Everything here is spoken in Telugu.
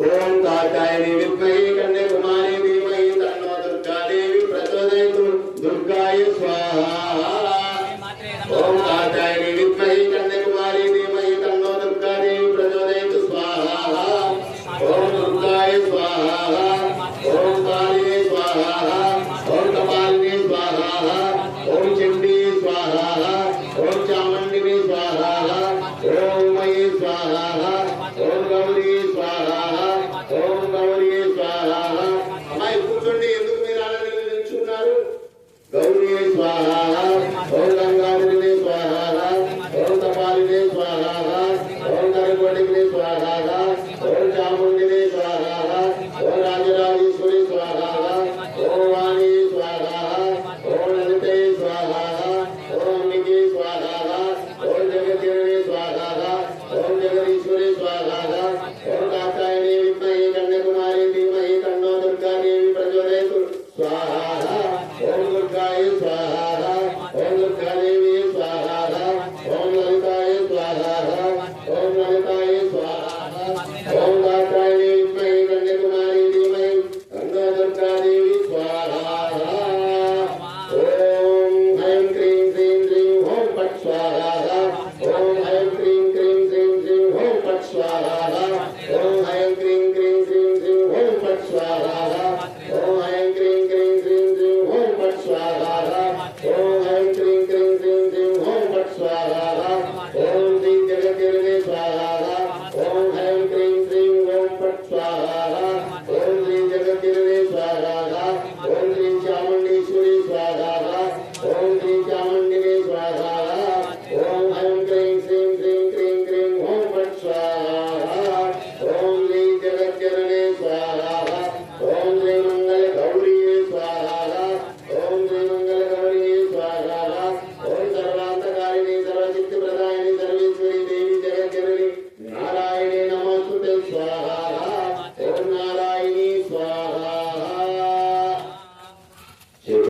ఓం కాకాయని విద్మహి కన్యాకుమారి ధీమహి తన్నో దుర్గాదేవి ప్రచోదయతు. దుర్గాయ స్వాహ. ఓం కాకాయని విద్మహి కన్యాకుమారి ధీమహి తన్నో దుర్గాదేవి ప్రచోదయతు. స్వాహ. ఓం దుర్గాయ స్వాహ. ఓం కాళీ స్వాహ. ఓం కపాలిని స్వాహ. స్వాహ. Eu entrar.